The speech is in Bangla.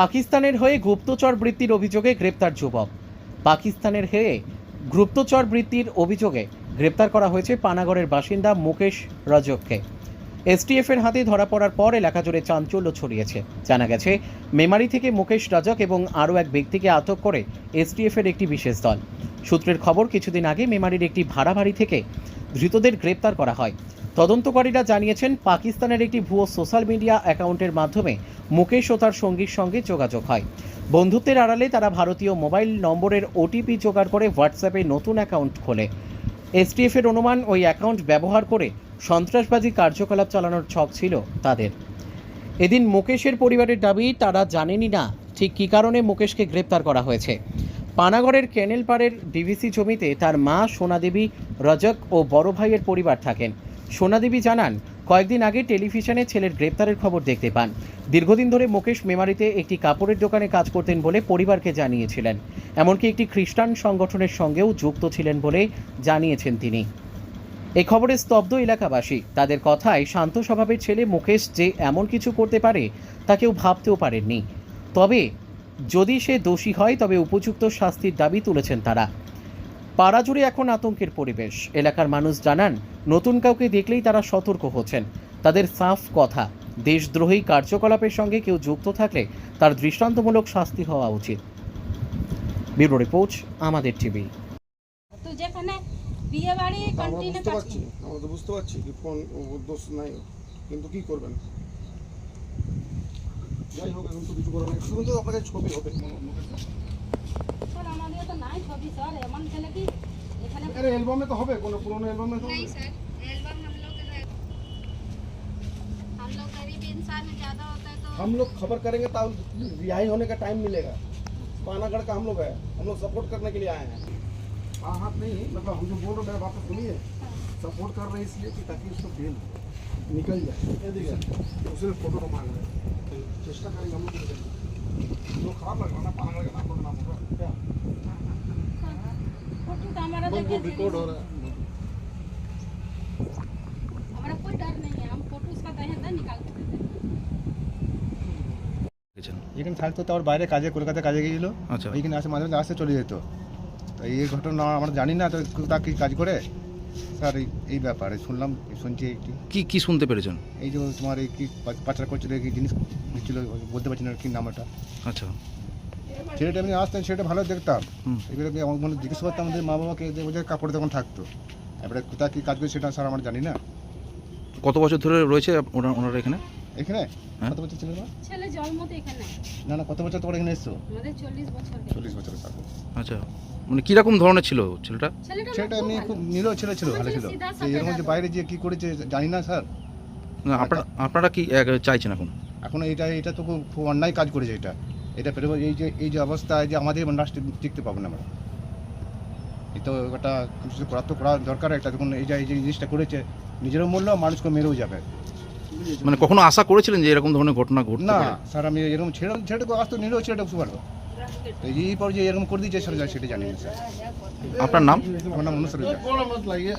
পাকিস্তানের হয়ে গুপ্তচর বৃত্তির অভিযোগে গ্রেপ্তার যুবক। পাকিস্তানের হয়ে গুপ্তচর বৃত্তির অভিযোগে গ্রেপ্তার করা হয়েছে পানাগড়ের বাসিন্দা মুকেশ রজককে। এসটিএফ এর হাতে ধরা পড়ার পর এলাকা জুড়ে চাঞ্চল্য ছড়িয়েছে। জানা গেছে, মেমারি থেকে মুকেশ রাজক এবং আরও এক ব্যক্তিকে আটক করে এসটিএফ এর একটি বিশেষ দল। সূত্রের খবর, কিছুদিন আগে মেমারির একটি ভাড়া বাড়ি থেকে ধৃতদের গ্রেপ্তার করা হয়। তদন্তকারীরা জানিয়েছেন, পাকিস্তানের একটি ভুয়ো সোশ্যাল মিডিয়া অ্যাকাউন্টের মাধ্যমে মুকেশ ও তার সঙ্গীর সঙ্গে যোগাযোগ হয়। বন্ধুত্বের আড়ালে তারা ভারতীয় মোবাইল নম্বরের ওটিপি জোগাড় করে হোয়াটসঅ্যাপে নতুন অ্যাকাউন্ট খোলে। এসটিএফ এর অনুমান, ওই অ্যাকাউন্ট ব্যবহার করে সন্ত্রাসবাদী কার্যকলাপ চালানোর ছক ছিল তাদের। এদিন মুকেশের পরিবারের দাবি, তারা জানেনই না ঠিক কী কারণে মুকেশকে গ্রেপ্তার করা হয়েছে। পানাগড়ের কেনেলপাড়ের ডিভিসি জমিতে তার মা সোনাদেবী, রজক ও বড় ভাইয়ের পরিবার থাকেন। সোনাদেবী জানান, কয়েকদিন আগে টেলিভিশনে ছেলের গ্রেপ্তারের খবর দেখতে পান। দীর্ঘদিন ধরে মুকেশ মেমারিতে একটি কাপড়ের দোকানে কাজ করতেন বলে পরিবারকে জানিয়েছিলেন। এমনকি একটি খ্রিস্টান সংগঠনের সঙ্গেও যুক্ত ছিলেন বলে জানিয়েছেন তিনি। এই খবরে স্তব্ধ এলাকাবাসী, তাদের কথায় শান্ত স্বভাবের ছেলে মুকেশ যে এমন কিছু করতে পারে তা কেউ ভাবতেও পারেননি। তবে যদি সে দোষী হয়, তবে উপযুক্ত শাস্তির দাবি তুলেছেন তারা। পাড়া জুড়ে এখন আতঙ্কের পরিবেশ। এলাকার মানুষ জানান নতুন কাউকে দেখলেই তারা সতর্ক হচ্ছেন। তাদের সাফ কথা দেশদ্রোহী কার্যকলাপের সঙ্গে কেউ যুক্ত থাকলে তার দৃষ্টান্তমূলক শাস্তি হওয়া উচিত। ব্যুরো রিপোর্ট আমাদের টিভি। তো যেখানে বিয়ে বাড়ি আমরা কন্টিনিউ বুঝতে পারছি আমরা তো বুঝতে পারছি যে কোন দোষ নাই কিন্তু কি করবেন? যাই হোক এখন তো কিছু করার নেই। শুধু তো ছবি হবে। আমাদের তো নাই। অ্যালবামে তো হবে কোনো পুরোনো অ্যালবামে তো হবে नहीं सर एल्बम हम लोग हम लोग गरीब इंसान है ज़्यादा होता है तो हम लोग खबर करेंगे तब रिहाई होने का टाइम मिलेगा पानागढ़ का हम लोग है हम लोग सपोर्ट करने के लिए आए हैं हाँ हाथ नहीं मतलब हम जो बोल रहे हैं मेरा बात तो सुनिए सपोर्ट कर रहे हैं इसलिए कि ताकि उसको बेल निकल जाए ये देखिए उसे फोटो तो मांग रहे हैं तो चेष्टा करेंगे हम लोग भी करेंगे। जो खराब लग रहा है ना पानागढ़ का नाम लोग नाम होगा क्या फोटो तो हमारा देखे रिकॉर्ड हो रहा है हमारा कोई डर नहीं है हम फोटो उसका दहे ना निकाल के देते हैं। গেছেন এখানে থাকতো তো ওর বাইরে কাজে কলকাতায় কাজে গিয়েছিল আচ্ছা ওইখানে আসে মাঝে মাঝে আসতে চলে যেত তো এই ঘটনা আমরা জানি না তো তা কি কাজ করে স্যার এই এই ব্যাপারে শুনলাম শুনছি একটি কি কি শুনতে পেরেছেন এই যে তোমার এই কি পা- পাচার করছিল কি জিনিস দিচ্ছিল বলতে পারছি না কি নাম ওটা আচ্ছা ছেলেটা এমনি আসতেন ছেলেটা ভালো দেখতাম। এবারে মনে জিজ্ঞেস করতাম আমাদের মা বাবাকে যে ওদের কাপড় তখন থাকতো। এবারে কোথায় কী কাজ করে সেটা স্যার আমরা জানি না। কত বছর ধরে রয়েছে আপ- ওনা- ওনারা এখানে? এখানে? হ্যাঁ। কত বছর ছিল না ছেলে জন্ম তো এখানে। না না কত বছর তোমার এখানে এসছো? আমাদের চল্লিশ বছর। হয়ে চল্লিশ বছর থাকো আচ্ছা মানে কীরকম ধরনের ছিল ছেলেটা? ছেলেটা এমনি খুব। নিরো ছেলে ছিল ভালো ছিল। সিধা তো সাপটা এরকম যে তো। বাইরে যে কি করেছে জানি না স্যার। না, আপনারা আপনারা কি চাইছেন এখন? এখন এটা এটা তো খুব খুব অন্যায় কাজ করেছে এটা। এটা পেরে এই যে এই যে অবস্থা যে আমাদের রাষ্ট্রে টিকতে পাবো না আমরা। এই তো একটা কিছু করার তো করা দরকার একটা যখন এই যে এই যে জিনিসটা করেছে নিজেরও মূল্য মানুষকে মেরেও যাবে। মানে কখনো আশা করেছিলেন যে এরকম ধরনের ঘটনা ঘটতে না স্যার আমি এরকম ছেড়ে ছেড়ে আসতো নিলেও ছেলেটা বুঝতে পারব তো এই পর যে এরকম করে দিয়েছে স্যার সেটা জানি না স্যার। আপনার নাম? আমার নাম অনুসরণ।